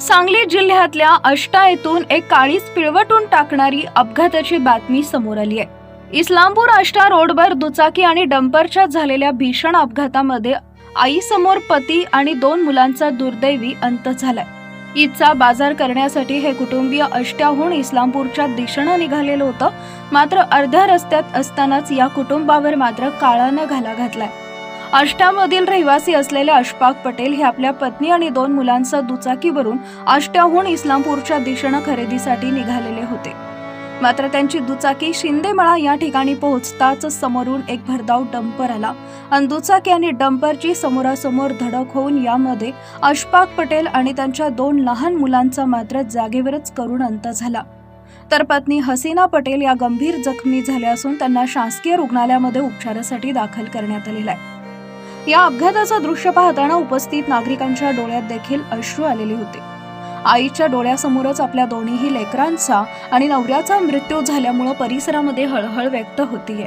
सांगली जिल्ह्यातल्या अष्टा येथून एक काळीच पिळवटून टाकणारी अपघाताची बातमी समोर आली आहे. इस्लामपूर आष्टा रोडवर दुचाकी आणि डंपरच्या झालेल्या भीषण अपघातामध्ये आईसमोर पती आणि दोन मुलांचा दुर्दैवी अंत झालाय. ईदचा बाजार करण्यासाठी हे कुटुंबीय अष्ट्याहून इस्लामपूरच्या दिशेनं निघालेलं होतं मात्र अर्ध्या रस्त्यात असतानाच या कुटुंबावर मात्र काळानं घाला घातलाय. आष्ट्यामधील रहिवासी असलेले अशफाक पटेल हे आपल्या पत्नी आणि दोन मुलांसह दुचाकीवरून आष्ट्याहून इस्लामपूरच्या दिशेनं खरेदीसाठी निघालेले होते. मात्र त्यांची दुचाकी शिंदेमळा या ठिकाणी पोहोचताच समोरून एक भरधाव डंपर आला. आणि दुचाकी आणि डंपरची समोरासमोर धडक होऊन यामध्ये अशफाक पटेल आणि त्यांच्या दोन लहान मुलांचा मात्र जागेवरच करुण अंत झाला. तर पत्नी हसीना पटेल या गंभीर जखमी झाल्या असून त्यांना शासकीय रुग्णालयामध्ये उपचारासाठी दाखल करण्यात आलेला आहे. या अपघाताचं दृश्य पाहताना उपस्थित नागरिकांच्या डोळ्यात देखील अश्रू आलेले होते. आईच्या डोळ्यासमोरच आपल्या दोन्हीही लेकरांचा आणि नवऱ्याचा मृत्यू झाल्यामुळं परिसरामध्ये हळहळ व्यक्त होतीये.